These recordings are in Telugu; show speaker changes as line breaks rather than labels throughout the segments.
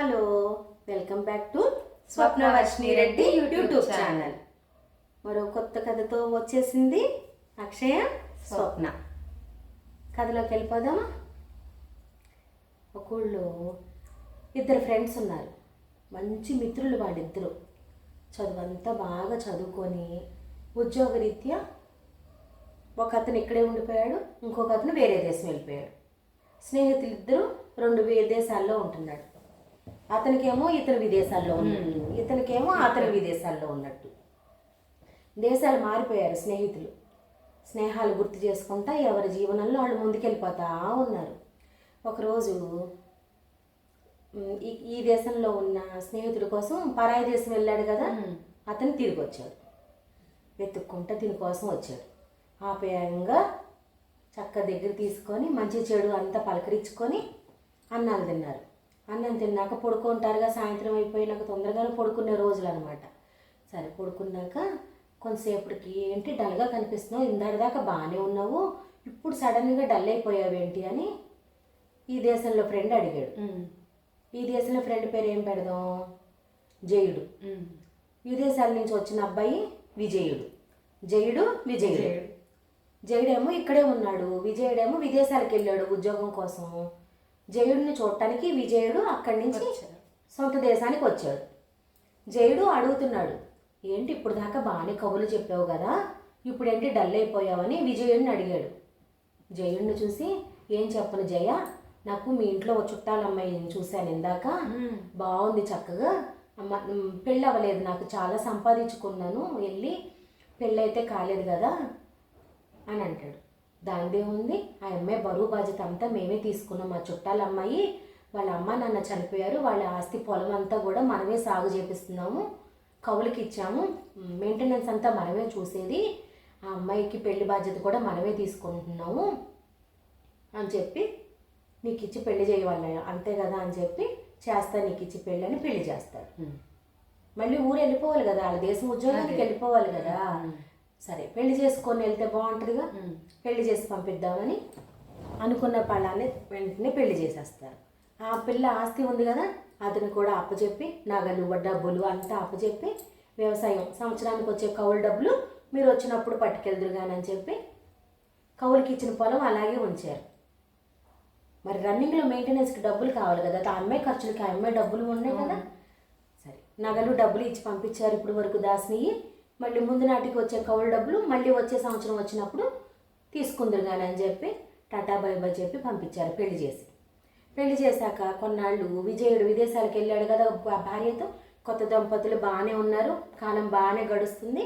Hello welcome back to Swapnavarshini Reddy YouTube channel. మరో కొత్త కథతో వచ్చేసింది అక్షయ స్వప్న. కథలోకి వెళ్ళిపోదామా? ఒక ఊళ్ళో ఇద్దరు ఫ్రెండ్స్ ఉన్నారు. మంచి మిత్రులు వాళ్ళిద్దరు. చదువంతా బాగా చదువుకొని ఉద్యోగరీత్యా ఒక అతను ఇక్కడే ఉండిపోయాడు ఇంకొక అతను వేరే దేశం వెళ్ళిపోయాడు. స్నేహితులు ఇద్దరు రెండు విదేశాల్లో ఉంటున్నాడు. అతనికేమో ఇతను విదేశాల్లో ఉన్నట్టు. ఇతనికేమో అతను విదేశాల్లో ఉన్నట్టు. దేశాలు మారిపోయారు స్నేహితులు. స్నేహాలు గుర్తు చేసుకుంటా ఎవరి జీవనంలో వాళ్ళు ముందుకెళ్ళిపోతా ఉన్నారు. ఒకరోజు ఈ ఈ దేశంలో ఉన్న స్నేహితుడి కోసం పరాయి దేశం వెళ్ళాడు కదా? అతను తిరిగి వచ్చాడు వెతుక్కుంటా దీని కోసం వచ్చాడు. ఆప్యాయంగా చక్క దగ్గర తీసుకొని మంచి చెడు అంతా పలకరించుకొని అన్నాలు తిన్నారు అన్నం తిన్నాక పడుకుంటారుగా సాయంత్రం అయిపోయినాక తొందరగానే పడుకునే రోజులు అనమాట సరే పడుకున్నాక కొంతసేపటికి ఏంటి డల్గా కనిపిస్తున్నావు ఇందాక దాకా బాగానే ఉన్నావు ఇప్పుడు సడన్గా డల్ అయిపోయావేంటి అని ఈ దేశంలో ఫ్రెండ్ అడిగాడు. ఈ దేశంలో ఫ్రెండ్ పేరు ఏం పెడదాం? జయుడు. విదేశాల నుంచి వచ్చిన అబ్బాయి విజయుడు. జయుడు విజయుడు. జయుడేమో ఇక్కడే ఉన్నాడు విజయుడేమో విదేశాలకు వెళ్ళాడు ఉద్యోగం కోసం. జయుడిని చూడటానికి విజయుడు అక్కడి నుంచి సొంత దేశానికి వచ్చాడు. జయుడు అడుగుతున్నాడు ఏంటి ఇప్పుడు దాకా బాగానే కబుర్లు చెప్పావు కదా? ఇప్పుడు ఏంటి డల్ అయిపోయావని విజయుడిని అడిగాడు. జయుడిని చూసి ఏం చెప్పను జయ నాకు మీ ఇంట్లో ఒక చుట్టాల అమ్మాయిని చూశాను ఇందాక. బాగుంది చక్కగా. అమ్మ పెళ్ళి అవ్వలేదు నాకు చాలా సంపాదించుకున్నాను వెళ్ళి పెళ్ళి అయితే కాలేదు కదా? అని అంటాడు. దానిదేముంది ఆ అమ్మాయి బరువు బాధ్యత అంతా మేమే తీసుకున్నాం. మా చుట్టాల అమ్మాయి వాళ్ళ అమ్మ నాన్న చనిపోయారు. వాళ్ళ ఆస్తి పొలం అంతా కూడా మనమే సాగు చేపిస్తున్నాము. కవులకి ఇచ్చాము. మెయింటెనెన్స్ అంతా మనమే చూసేది. ఆ అమ్మాయికి పెళ్ళి బాధ్యత కూడా మనమే తీసుకుంటున్నాము అని చెప్పి నీకు ఇచ్చి పెళ్ళి చేయవాలి అంతే కదా అని చెప్పి చేస్తా నీకు ఇచ్చి పెళ్ళి అని పెళ్ళి చేస్తాడు. మళ్ళీ ఊరు వెళ్ళిపోవాలి కదా. వాళ్ళ దేశం ఉద్యోగానికి వెళ్ళిపోవాలి కదా. సరే పెళ్ళి చేసుకొని వెళ్తే బాగుంటుందిగా. పెళ్ళి చేసి పంపిద్దామని అనుకున్న పళ్ళాన్ని వెంటనే పెళ్ళి చేసేస్తారు. ఆ పిల్ల ఆస్తి ఉంది కదా అతను కూడా అప్పచెప్పి నగలు డబ్బులు అంతా అప్పచెప్పి వ్యవసాయం సంవత్సరానికి వచ్చే కౌలు డబ్బులు మీరు వచ్చినప్పుడు పట్టుకెళ్దురు కానీ అని చెప్పి కౌలుకి ఇచ్చిన పొలం అలాగే ఉంచారు. మరి రన్నింగ్లో మెయింటెనెన్స్కి డబ్బులు కావాలి కదా ఆ అమ్మాయి ఖర్చులకి ఆ అమ్మాయి డబ్బులు ఉన్నాయి కదా. సరే నగలు డబ్బులు ఇచ్చి పంపించారు ఇప్పుడు వరకు దాసినవి మళ్ళీ ముందు నాటికి వచ్చే కౌలు డబ్బులు మళ్ళీ వచ్చే సంవత్సరం వచ్చినప్పుడు తీసుకుందరు కానీ అని చెప్పి టాటా బై బై చెప్పి పంపించారు పెళ్ళి చేసి. పెళ్ళి చేశాక కొన్నాళ్ళు విజయుడు విదేశాలకు వెళ్ళాడు కదా భార్యతో. కొత్త దంపతులు బాగానే ఉన్నారు కాలం బాగానే గడుస్తుంది.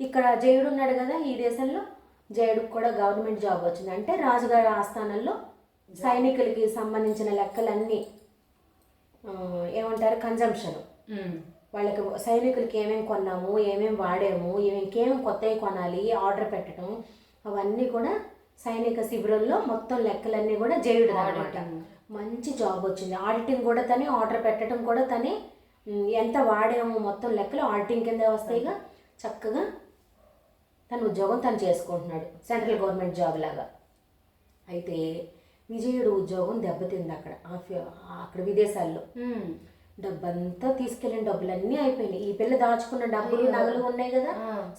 ఇక్కడ జయుడు ఉన్నాడు కదా ఈ దేశంలో. జయుడికి కూడా గవర్నమెంట్ జాబ్ వచ్చింది. అంటే రాజుగారి ఆస్థానంలో సైనికులకి సంబంధించిన లెక్కలన్నీ ఏమంటారు కన్జంప్షన్ వాళ్ళకి సైనికులకి ఏమేమి కొన్నాము ఏమేమి వాడాము ఇంకేమేమి కొత్తవి కొనాలి ఆర్డర్ పెట్టడం అవన్నీ కూడా సైనిక శిబిరంలో మొత్తం లెక్కలన్నీ కూడా జయుడు అనమాట మంచి జాబ్ వచ్చింది. ఆడిటింగ్ కూడా తనే ఆర్డర్ పెట్టడం కూడా తనే. ఎంత వాడాము మొత్తం లెక్కలు ఆడిటింగ్ కింద వస్తాయిగా చక్కగా తన ఉద్యోగం తను చేసుకుంటున్నాడు సెంట్రల్ గవర్నమెంట్ జాబ్ లాగా. అయితే విజయుడు ఉద్యోగం దెబ్బతింది అక్కడ అక్కడ విదేశాల్లో. డబ్బంతా తీసుకెళ్ళిన డబ్బులన్నీ అయిపోయినాయి. ఈ పిల్ల దాచుకున్న డబ్బులు నగలు ఉన్నాయి కదా?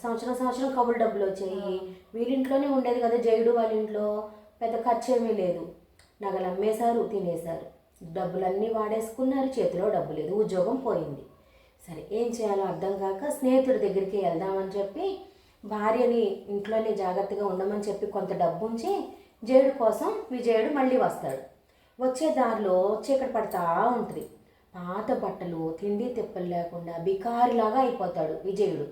సంవత్సరం సంవత్సరం కబుల్ డబ్బులు వచ్చాయి. వీళ్ళింట్లోనే ఉండేది కదా జయుడు వాళ్ళ ఇంట్లో. పెద్ద ఖర్చు ఏమీ లేదు. నగలు అమ్మేశారు తినేశారు. డబ్బులన్నీ వాడేసుకున్నారు చేతిలో డబ్బు లేదు ఉద్యోగం పోయింది. సరే ఏం చేయాలో అర్థం కాక స్నేహితుడి దగ్గరికి వెళ్దామని చెప్పి భార్యని ఇంట్లోనే జాగ్రత్తగా ఉండమని చెప్పి కొంత డబ్బు ఉంచి జయుడు కోసం విజయుడు మళ్ళీ వస్తాడు. వచ్చే దారిలో చీకటి పడతా ఉంటుంది. పాత బట్టలు తిండి తిప్పలు లేకుండా బికారిలాగా అయిపోతాడు విజయుడు.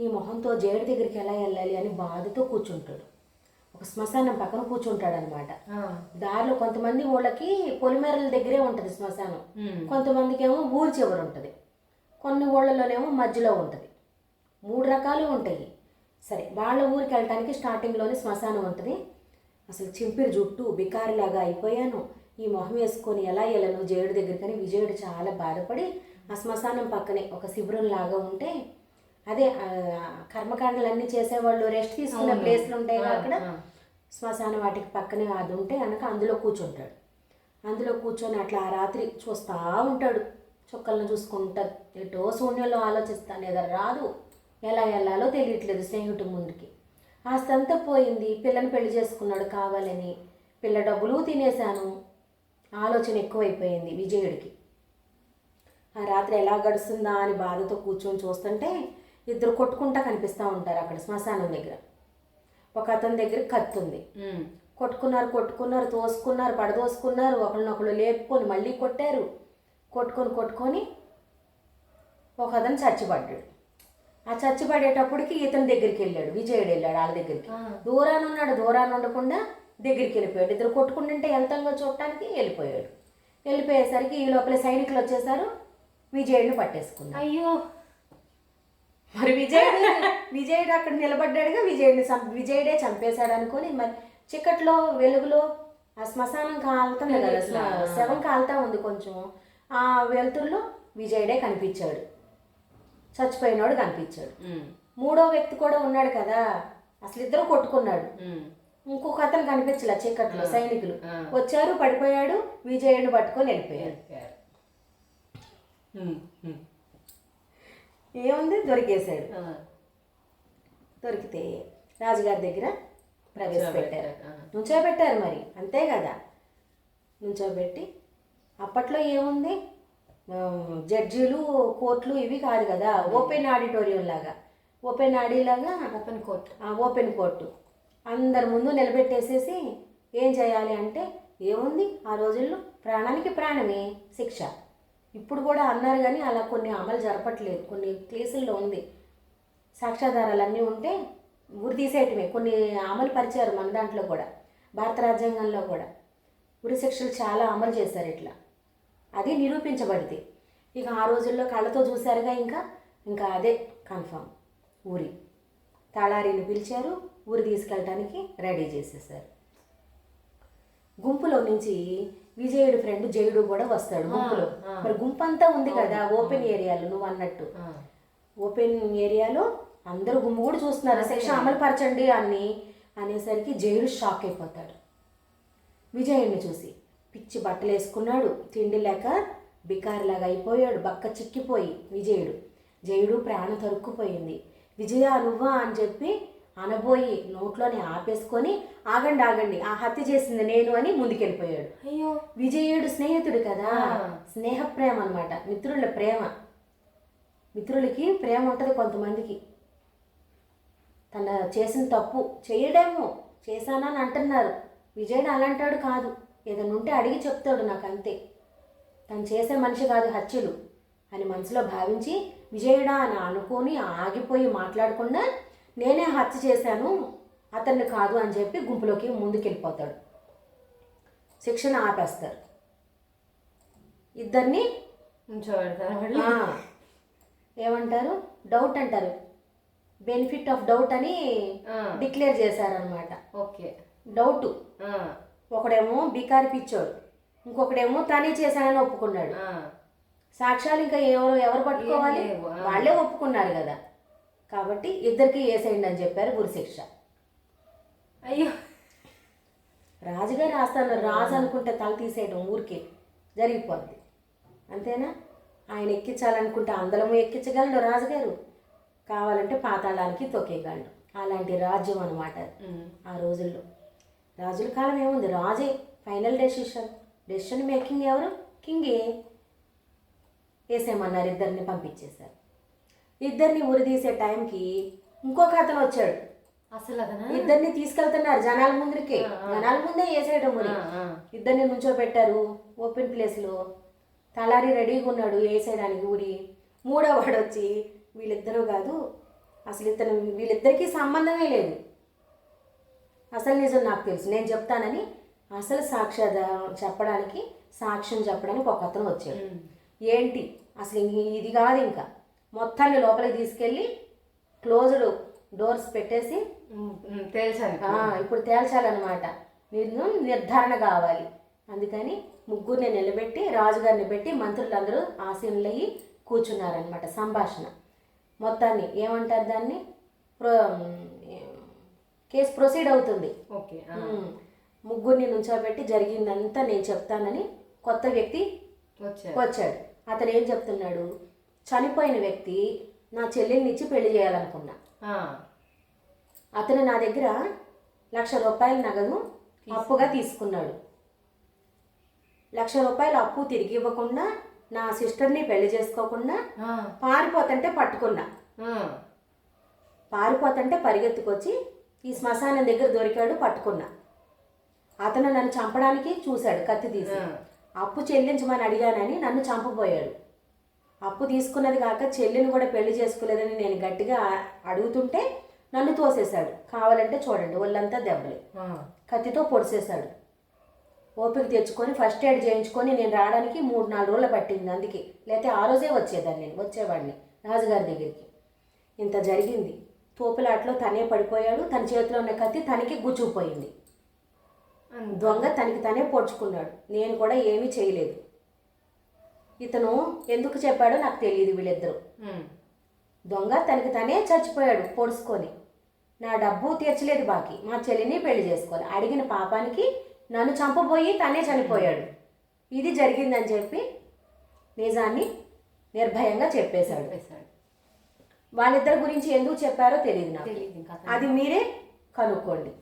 ఈ మొహంతో జయుడి దగ్గరికి ఎలా వెళ్ళాలి అని బాధతో కూర్చుంటాడు. ఒక శ్మశానం పక్కన కూర్చుంటాడు అనమాట దారిలో కొంతమంది ఊళ్ళకి పొలిమేరల దగ్గరే ఉంటుంది శ్మశానం. కొంతమందికి ఏమో ఊరి చివర ఉంటుంది. కొన్ని ఊళ్ళలోనేమో మధ్యలో ఉంటుంది. మూడు రకాలు ఉంటాయి. సరే వాళ్ళ ఊరికి వెళ్ళటానికి స్టార్టింగ్లోనే శ్మశానం ఉంటుంది. అసలు చింపిరి జుట్టు బికారిలాగా అయిపోయాను. ఈ మొహం వేసుకొని ఎలా వెళ్ళను జయుడి దగ్గరికని విజయుడు చాలా బాధపడి ఆ శ్మశానం పక్కనే ఒక శిబిరం లాగా ఉంటే అదే కర్మకాండలన్నీ చేసేవాళ్ళు రెస్ట్ తీసుకునే ప్లేస్లు ఉంటాయి అక్కడ. శ్మశాన వాటికి పక్కనే అది ఉంటే కనుక అందులో కూర్చుంటాడు. అందులో కూర్చొని అట్లా ఆ రాత్రి చూస్తూ ఉంటాడు. చుక్కలను చూసుకుంటారు ఎటో శూన్యంలో ఆలోచిస్తాను ఏదో రాదు. ఎలా వెళ్ళాలో తెలియట్లేదు స్నేహితుడి ముందుకి. ఆస్తంతా పోయింది. పిల్లని పెళ్ళి చేసుకున్నాడు కావాలని. పిల్ల డబ్బులు తినేశాను. ఆలోచన ఎక్కువైపోయింది విజయుడికి. ఆ రాత్రి ఎలా గడుస్తుందా అని బాధతో కూర్చొని చూస్తుంటే ఇద్దరు కొట్టుకుంటా కనిపిస్తూ ఉంటారు అక్కడ శ్మశానం దగ్గర. ఒక అతని దగ్గర కత్తి ఉంది
ఉమ్.
కొట్టుకున్నారు కొట్టుకున్నారు తోసుకున్నారు పడదోసుకున్నారు ఒకరినొకరు లేపుకొని మళ్ళీ కొట్టారు. కొట్టుకొని కొట్టుకొని ఒక అతను చచ్చిపడ్డాడు. ఆ చచ్చిపడేటప్పటికి ఇతని దగ్గరికి వెళ్ళాడు విజయుడు వెళ్ళాడు వాళ్ళ దగ్గరికి.
ఆ.
దూరాన ఉన్నాడు దూరాన ఉండకుండా దగ్గరికి వెళ్ళిపోయాడు. ఇద్దరు కొట్టుకుంటుంటే వెళ్తాంగా చూడటానికి వెళ్ళిపోయాడు. వెళ్ళిపోయేసరికి ఈ లోపల సైనికులు వచ్చేసారు. విజయుడిని పట్టేసుకున్నారు.
అయ్యో!
మరి విజయుడు విజయుడు అక్కడ నిలబడ్డాడుగా విజయుడిని విజయుడే చంపేశాడు అనుకొని మరి చిక్కట్లో వెలుగులో ఆ శ్మశానం కాలుతుంది కదా శవం కాలుతా ఉంది కొంచెం. ఆ వెలుతురులో విజయుడే కనిపించాడు. చచ్చిపోయినోడు కనిపించాడు. మూడో వ్యక్తి కూడా ఉన్నాడు కదా. అసలు ఇద్దరు కొట్టుకున్నాడు. ఇంకొక అతను కనిపించలే చీకట్లో సైనికులు. వచ్చారు పడిపోయాడు విజయుడిని పట్టుకొని
వెళ్ళిపోయారు.
ఏముంది? దొరికేశాడు. దొరికితే రాజుగారి దగ్గర ప్రవేశపెట్టారు. నుంచోబెట్టారు మరి. అంతే కదా. నుంచోబెట్టి అప్పట్లో ఏముంది? జడ్జీలు కోర్టులు ఇవి కాదు కదా. ఓపెన్ ఆడిటోరియం లాగా ఓపెన్ ఆడి లాగా
ఓపెన్ కోర్ట్.
Open court. అందరి ముందు నిలబెట్టేసేసి ఏం చేయాలి అంటే ఏముంది? ఆ రోజుల్లో ప్రాణానికి ప్రాణమే శిక్ష. ఇప్పుడు కూడా అన్నారు కానీ అలా కొన్ని అమలు జరపట్లేదు. కొన్ని కేసుల్లో ఉంది. సాక్ష్యాధారాలన్నీ ఉంటే ఉరి తీసేయటమే. కొన్ని అమలు పరిచారు మన దాంట్లో కూడా. భారత రాజ్యాంగంలో కూడా. ఉరి శిక్షలు చాలా అమలు చేశారు ఇట్లా. అది నిరూపించబడింది. ఇక ఆ రోజుల్లో కళ్ళతో చూశారుగా ఇంకా? ఇంకా అదే కన్ఫామ్. ఊరి. తాళారిని పిలిచారు. ఊరి తీసుకెళ్ళటానికి రెడీ చేసేసారు. గుంపులో నుంచి విజయుడు ఫ్రెండ్ జయుడు కూడా వస్తాడు గుంపులో. మరి గుంపు అంతా ఉంది కదా ఓపెన్ ఏరియాలో నువ్వు అన్నట్టు. ఓపెన్ ఏరియాలో అందరూ గుమ్ము కూడా చూస్తున్నారు. శిక్ష అమలు పరచండి అని అనేసరికి జయుడు షాక్ అయిపోతాడు. విజయుడిని చూసి పిచ్చి బట్టలు వేసుకున్నాడు. తిండి లేక బికారిలాగా అయిపోయాడు. బక్క చిక్కిపోయి విజయుడు. జయుడు ప్రాణం తరుక్కుపోయింది. విజయ నువ్వా అని చెప్పి అనబోయి నోట్లోనే ఆపేసుకొని ఆగండి ఆగండి ఆ హత్య చేసింది నేను అని ముందుకెళ్ళిపోయాడు.
అయ్యో.
విజయుడు స్నేహితుడు కదా. స్నేహ ప్రేమ అనమాట మిత్రుల ప్రేమ. మిత్రులకి ప్రేమ ఉంటుంది కొంతమందికి. తన చేసిన తప్పు చేయడేమో చేశానని అంటున్నారు. విజయుడు అలాంటాడు కాదు. ఏదైనా ఉంటే అడిగి చెప్తాడు నాకు అంతే. తను చేసే మనిషి కాదు హత్యలు అని మనసులో భావించి విజయుడా అని అనుకొని ఆగిపోయి మాట్లాడకుండా నేనే హత్య చేశాను అతన్ని కాదు అని చెప్పి గుంపులోకి ముందుకెళ్ళిపోతాడు. శిక్షణ ఆపేస్తారు. ఇద్దరిని ఏమంటారు? డౌట్ అంటారు. బెనిఫిట్ ఆఫ్ డౌట్ అని. డిక్లేర్ చేశారనమాట
ఓకే.
డౌట్. ఒకడేమో బికారి పిచ్చోడు ఇంకొకడేమో తనే చేశానని ఒప్పుకున్నాడు. సాక్ష్యాలు ఇంకా ఎవరు ఎవరు పట్టుకోవాలి. వాళ్ళే ఒప్పుకున్నారు కదా. కాబట్టి ఇద్దరికి వేసేయండి అని చెప్పారు? గురుశిక్ష
అయ్యో.
రాజుగారు రాస్తాను. రాజు అనుకుంటే తల తీసేయడం ఊరికే జరిగిపోద్ది. అంతేనా? ఆయన ఎక్కించాలనుకుంటే అందలము ఎక్కించగలడు రాజుగారు. కావాలంటే పాతాళానికి తొక్కేయగలడు. అలాంటి రాజ్యం అనమాట. ఆ రోజుల్లో. రాజుల కాలం ఏముంది? రాజే ఫైనల్ డెసిషన్. డెసిషన్ మేకింగ్ ఎవరు? కింగే. వేసేయమన్నారు ఇద్దరిని పంపించేశారు. ఇద్దరిని ఉరిదీసే టైంకి ఇంకొక అతను వచ్చాడు.
అసలు
ఇద్దరిని తీసుకెళ్తున్నారు జనాల ముందరికి. జనాల ముందే వేసేయడం
ఆ.
ఇద్దరిని నుంచోబెట్టారు ఓపెన్ ప్లేస్లో తలారి రెడీగా ఉన్నాడు వేసేయడానికి ఊరి. మూడో వాడు వచ్చి వీళ్ళిద్దరూ కాదు అసలు ఇతను వీళ్ళిద్దరికీ సంబంధమే లేదు. అసలు నిజం నాకు తెలుసు నేను చెప్తానని అసలు సాక్ష్యాధ చెప్పడానికి సాక్ష్యం చెప్పడానికి ఒక అతను వచ్చాడు. ఏంటి? అసలు ఇది కాదు ఇంకా. మొత్తాన్ని లోపలికి తీసుకెళ్ళి క్లోజ్డ్ డోర్స్ పెట్టేసి ఆ, ఇప్పుడు. తేల్చాలన్నమాట. మీరు నిర్ధారణ కావాలి. అందుకని ముగ్గురిని నిలబెట్టి రాజుగారిని పెట్టి మంత్రులందరూ ఆసీనులయ్యి కూర్చున్నారనమాట సంభాషణ. మొత్తాన్ని ఏమంటారు దాన్ని? ప్రో కేసు ప్రొసీడ్ అవుతుంది.
ఓకే.
ముగ్గురిని నుంచోబెట్టి జరిగిందంతా నేను చెప్తానని కొత్త వ్యక్తి వచ్చాడు. అతను ఏం చెప్తున్నాడు? చనిపోయిన వ్యక్తి నా చెల్లెల్ని ఇచ్చి పెళ్ళి చేయాలనుకున్నా. అతను నా దగ్గర లక్ష రూపాయల నగదు అప్పుగా తీసుకున్నాడు. లక్ష రూపాయలు అప్పు తిరిగి ఇవ్వకుండా నా సిస్టర్ని పెళ్ళి చేసుకోకుండా పారిపోతుంటే పట్టుకున్నా. పారిపోతుంటే పరిగెత్తుకొచ్చి ఈ శ్మశానం దగ్గర దొరికాడు పట్టుకున్నా. అతను నన్ను చంపడానికి చూశాడు కత్తి తీసి. అప్పు చెల్లించమని అడిగానని నన్ను చంపబోయాడు. అప్పు తీసుకున్నది కాక చెల్లిని కూడా పెళ్ళి చేసుకోలేదని నేను గట్టిగా అడుగుతుంటే నన్ను తోసేశాడు. కావాలంటే చూడండి ఒళ్ళంతా దెబ్బలు. కత్తితో పొడిసేశాడు ఓపిక తెచ్చుకొని ఫస్ట్ ఎయిడ్ చేయించుకొని నేను రావడానికి మూడు నాలుగు రోజులు పట్టింది అందుకే. లేకపోతే ఆ రోజే వచ్చేదాన్ని నేను వచ్చేవాడిని రాజుగారి దగ్గరికి. ఇంత జరిగింది. తోపులాట్లో తనే పడిపోయాడు. తన చేతిలో ఉన్న కత్తి తనకి గుచ్చుకుపోయింది. దొంగ తనకి తనే పొడుచుకున్నాడు. నేను కూడా ఏమీ చేయలేదు. ఇతను ఎందుకు చెప్పాడో నాకు తెలియదు వీళ్ళిద్దరూ. దొంగ తనకి తనే చచ్చిపోయాడు పొడుచుకొని నా డబ్బు తీర్చలేదు బాకీ మా చెల్లిని పెళ్ళి చేసుకోవాలి. అడిగిన పాపానికి నన్ను చంపబోయి తనే చనిపోయాడు. ఇది జరిగిందని చెప్పి నిజాన్ని నిర్భయంగా చెప్పేశాడు. వాళ్ళిద్దరి గురించి ఎందుకు చెప్పారో తెలియదు నాకు. అది మీరే కనుక్కోండి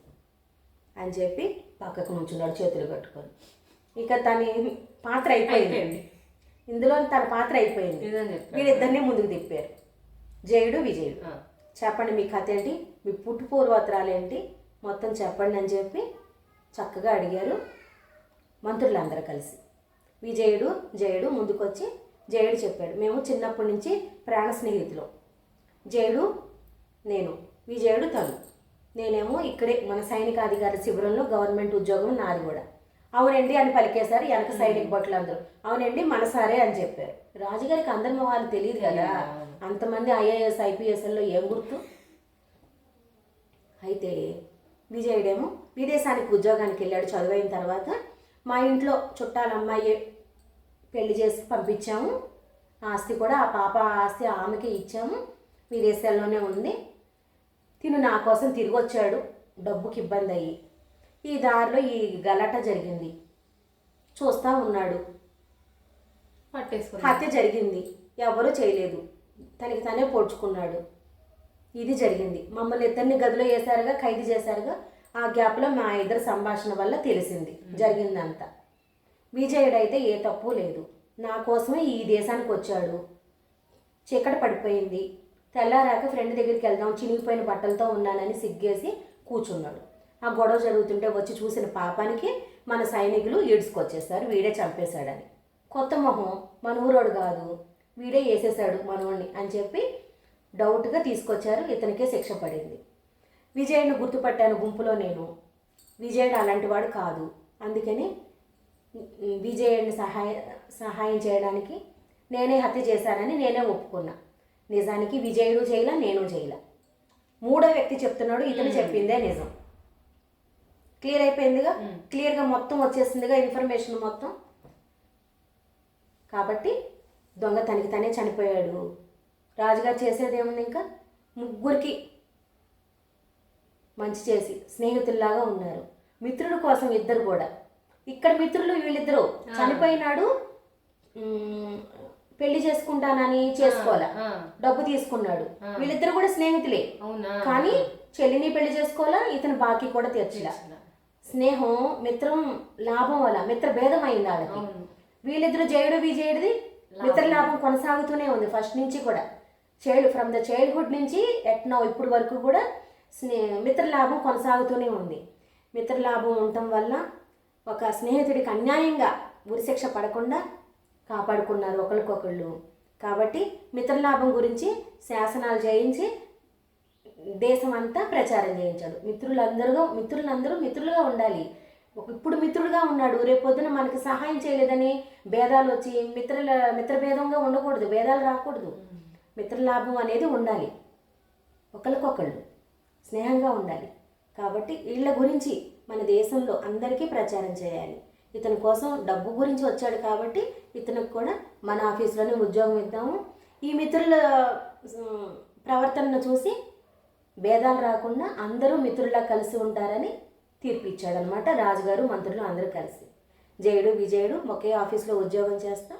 అని చెప్పి పక్కకు నుంచున్నాడు చేతులు కట్టుకొని. ఇక తన పాత్ర అయిపోయింది. ఇందులో తన పాత్ర అయిపోయింది. వీళ్ళిద్దరిని ముందుకు తిప్పారు. జయుడు విజయుడు. చెప్పండి మీ కథ ఏంటి? మీ పుట్టు పూర్వోత్తరాలు ఏంటి? మొత్తం చెప్పండి అని చెప్పి చక్కగా అడిగారు మంత్రులందరూ కలిసి. విజయుడు జయుడు ముందుకొచ్చి జయుడు చెప్పాడు మేము చిన్నప్పటి నుంచి ప్రాణ స్నేహితులు. జయుడు నేను. విజయుడు తను. నేనేమో ఇక్కడే మన సైనికాధికారి శిబిరంలో గవర్నమెంట్ ఉద్యోగం నాది కూడా. అవునండి అని పలికేశారు. వెనక సైనిక భటులు అందరూ అవునండి మనసారే అని చెప్పారు. రాజుగారికి అందరి వాళ్ళు తెలియదు కదా. అంతమంది ఐఏఎస్ ఐపీఎస్లో ఏం గుర్తు? అయితే విజయుడేమో విదేశానికి ఉద్యోగానికి వెళ్ళాడు. చదువైన తర్వాత మా ఇంట్లో చుట్టాల అమ్మాయి పెళ్ళి చేసి పంపించాము. ఆస్తి కూడా ఆ పాప ఆస్తి ఆమెకి ఇచ్చాము. విదేశాల్లోనే ఉంది. తిను నా కోసం తిరిగి వచ్చాడు డబ్బుకి ఇబ్బంది అయ్యి. ఈ దారిలో ఈ గలాట జరిగింది. చూస్తా ఉన్నాడు. హత్య జరిగింది. ఎవరూ చేయలేదు. తనకి తనే పొడుచుకున్నాడు. ఇది జరిగింది. మమ్మల్ని ఇద్దరిని గదిలో వేశారుగా ఖైదు చేశారుగా. ఆ గ్యాప్లో మా ఇద్దరు సంభాషణ వల్ల తెలిసింది. జరిగిందంతా. విజయుడైతే ఏ తప్పు లేదు. నా కోసమే ఈ దేశానికి వచ్చాడు. చీకటి పడిపోయింది. తెల్లారాక ఫ్రెండ్ దగ్గరికి వెళ్దాం చినిగిపోయిన బట్టలతో ఉన్నానని సిగ్గేసి కూర్చున్నాడు. ఆ గొడవ జరుగుతుంటే వచ్చి చూసిన పాపానికి మన సైనికులు ఈడ్చుకొచ్చేస్తారు వీడే చంపేశాడని. కొత్త మొహం మన ఊరోడు కాదు వీడే వేసేశాడు మనోడిని అని చెప్పి డౌట్గా తీసుకొచ్చారు ఇతనికే శిక్ష పడింది. విజయుడిని గుర్తుపట్టాను గుంపులో నేను. విజయుడు అలాంటి వాడు కాదు. అందుకని విజయుడిని సహాయ సహాయం చేయడానికి నేనే హత్య చేశానని నేనే ఒప్పుకున్నా. నిజానికి విజయుడు చేయలా నేను చేయలా మూడో వ్యక్తి చెప్తున్నాడు ఇతను చెప్పిందే నిజం. క్లియర్ అయిపోయిందిగా? క్లియర్గా మొత్తం వచ్చేసిందిగా ఇన్ఫర్మేషన్ మొత్తం? కాబట్టి దొంగ తనకి తనే చనిపోయాడు. రాజుగారు చేసేది ఏముంది ఇంకా? ముగ్గురికి మంచి చేసి స్నేహితుల్లాగా ఉన్నారు. మిత్రుల కోసం ఇద్దరు కూడా. ఇక్కడ మిత్రులు వీళ్ళిద్దరు. చనిపోయినాడు పెళ్ళి చేసుకుంటానని చేసుకోవాలా? డబ్బు తీసుకున్నాడు. వీళ్ళిద్దరు కూడా స్నేహితులే. కానీ చెల్లిని పెళ్ళి చేసుకోవాలా ఇతను బాకీ కూడా తీర్చలా. స్నేహం మిత్రం లాభం వల్ల మిత్ర భేదం అయింది వాళ్ళకి వీళ్ళిద్దరు జయుడు విజయుడిది మిత్ర లాభం కొనసాగుతూనే ఉంది ఫస్ట్ నుంచి కూడా. చైల్డ్ ఫ్రమ్ ద చైల్డ్హుడ్ నుంచి ఎట్ నౌ ఇప్పుడు వరకు కూడా స్నే మిత్ర లాభం కొనసాగుతూనే ఉంది. మిత్ర లాభం ఉండటం వల్ల ఒక స్నేహితుడికి అన్యాయంగా ఉరిశిక్ష పడకుండా కాపాడుకున్నారు ఒకరికొకళ్ళు కాబట్టి మిత్రలాభం గురించి శాసనాలు చేయించి దేశం అంతా ప్రచారం చేయించాడు. మిత్రులందరూ మిత్రులందరూ మిత్రులుగా ఉండాలి. ఇప్పుడు మిత్రుడుగా ఉన్నాడు. రేపొద్దున మనకి సహాయం చేయలేదని భేదాలు వచ్చి మిత్రుల మిత్రభేదంగా ఉండకూడదు. భేదాలు రాకూడదు. మిత్రలాభం అనేది ఉండాలి. ఒకరికొకళ్ళు స్నేహంగా ఉండాలి. కాబట్టి వీళ్ళ గురించి మన దేశంలో అందరికీ ప్రచారం చేయాలి. ఇతని కోసం డబ్బు గురించి వచ్చాడు కాబట్టి ఇతనికి కూడా మన ఆఫీస్లోనే ఉద్యోగం ఇద్దాము. ఈ మిత్రుల ప్రవర్తనను చూసి భేదాలు రాకుండా అందరూ మిత్రులా కలిసి ఉంటారని తీర్పు ఇచ్చాడనమాట రాజుగారు మంత్రులు అందరూ కలిసి. జయుడు విజయుడు ఒకే ఆఫీస్లో ఉద్యోగం చేస్తాం.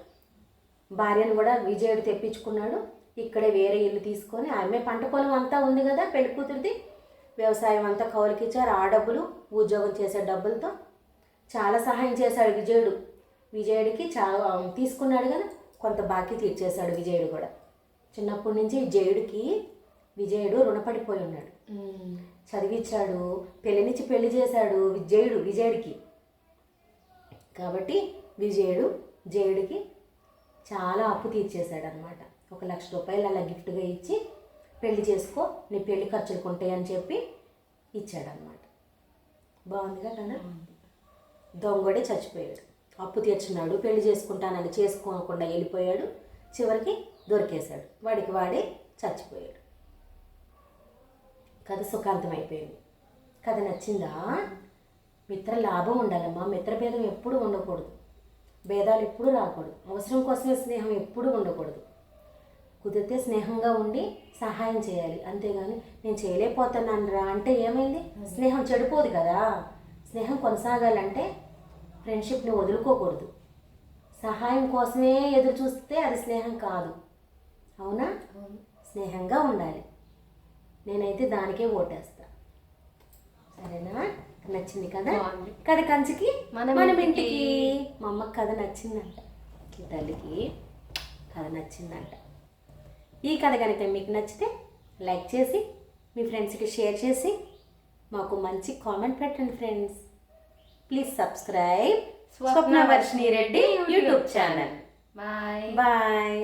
భార్యను కూడా విజయుడు తెప్పించుకున్నాడు. ఇక్కడే వేరే ఇల్లు తీసుకొని ఆమె పంట పొలం అంతా ఉంది కదా పెళ్ళి కూతురిది. వ్యవసాయం అంతా కౌలుకి ఇచ్చారు ఆ డబ్బులు ఉద్యోగం చేసే డబ్బులతో చాలా సహాయం చేశాడు విజయుడు. విజయుడికి చాలా తీసుకున్నాడు కదా. కొంత బాకీ తీర్చేశాడు విజయుడు కూడా. చిన్నప్పటి నుంచి జయుడికి విజయుడు రుణపడిపోయి ఉన్నాడు. చదివించాడు పెళ్ళినిచ్చి పెళ్ళి చేశాడు విజయుడు విజయుడికి. కాబట్టి విజయుడు జయుడికి చాలా అప్పు తీర్చేశాడు అనమాట ఒక లక్ష రూపాయలు అలా గిఫ్ట్గా ఇచ్చి పెళ్ళి చేసుకో నీ పెళ్ళి ఖర్చులకు ఉంటాయని చెప్పి ఇచ్చాడనమాట బాగుందిగా కదా దొంగడే చచ్చిపోయాడు. అప్పు తీర్చున్నాడు పెళ్ళి చేసుకుంటానని చేసుకోకుండా వెళ్ళిపోయాడు. చివరికి దొరికేశాడు. వాడికి వాడే చచ్చిపోయాడు. కథ సుఖాంతం అయిపోయింది కథ నచ్చిందా? మిత్ర లాభం ఉండాలమ్మా. మిత్రభేదం ఎప్పుడూ ఉండకూడదు. భేదాలు ఎప్పుడూ రాకూడదు. అవసరం కోసమే స్నేహం ఎప్పుడూ ఉండకూడదు. కుదిరితే స్నేహంగా ఉండి సహాయం చేయాలి. అంతేగాని నేను చేయలేకపోతున్నాను రా అంటే ఏమైంది? స్నేహం చెడిపోదు కదా. స్నేహం కొనసాగాలంటే ఫ్రెండ్షిప్ని వదులుకోకూడదు. సహాయం కోసమే ఎదురు చూస్తే అది స్నేహం కాదు. అవునా. స్నేహంగా ఉండాలి. నేనైతే దానికే ఓటేస్తా. సరేనా? నచ్చింది కదా. కథ కంచికి
మనం
మనం
ఇంటికి.
మా అమ్మకి కథ నచ్చిందంట. తల్లికి కథ నచ్చిందంట. ఈ కథ కనుక మీకు నచ్చితే లైక్ చేసి మీ ఫ్రెండ్స్కి షేర్ చేసి మాకు మంచి కామెంట్ పెట్టండి friends. Please subscribe Swapna Varshini Reddy YouTube channel.
Bye.
Bye.